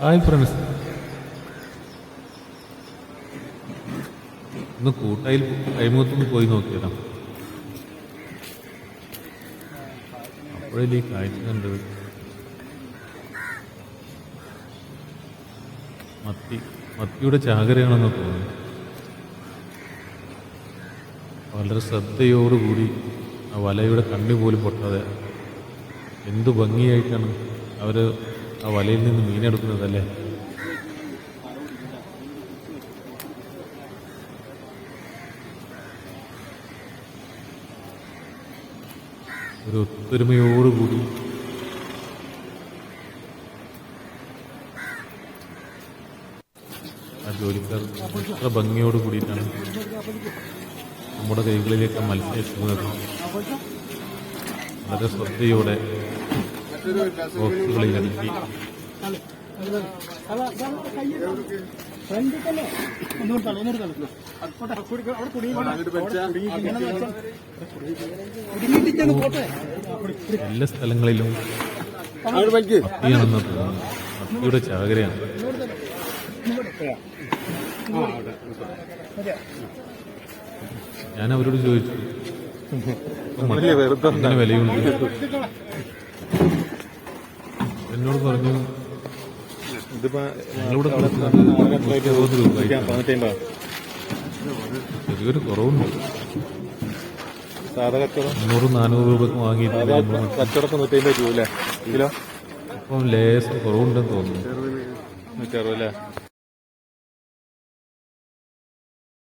Hi friends ഒന്ന് കൂട്ടായിൽ കൈമുഖത്തൊന്ന് പോയി നോക്കിയതാ അപ്പോഴല്ലേ ഈ കാഴ്ച കണ്ടത്? മത്തി മത്തിയുടെ ചാകരയാണെന്ന് തോന്നുന്നു. വളരെ ശ്രദ്ധയോടുകൂടി ആ വലയുടെ കണ്ണി പോലും പൊട്ടാതെ എന്തു ഭംഗിയായിട്ടാണ് അവർ ആ വലയിൽ നിന്ന് മീനെടുക്കുന്നതല്ലേ ഒരു ഒത്തൊരുമയോടുകൂടി ആ ജോലിക്കാർ എത്ര ഭംഗിയോട് കൂടിയിട്ടാണ് നമ്മുടെ കൈകളിലേക്ക് മത്സ്യം എത്തുന്നത് വളരെ ശ്രദ്ധയോടെ എല്ലാ സ്ഥലങ്ങളിലും ഇവിടെ ചാകരയാണ്. ഞാൻ അവരോട് ചോദിച്ചു. "ഇപ്പൊ മത്തി ഇങ്ങനെ വിലയുണ്ട്. എന്നോട് പറഞ്ഞു ചെറിയൊരു കുറവുണ്ട്. മുന്നൂറ് നാനൂറ് രൂപക്ക് വാങ്ങിയിട്ടുണ്ട് ഇപ്പം ലേശം കുറവുണ്ടെന്ന് തോന്നുന്നു. നൂറ്ററുപത് അല്ലേ?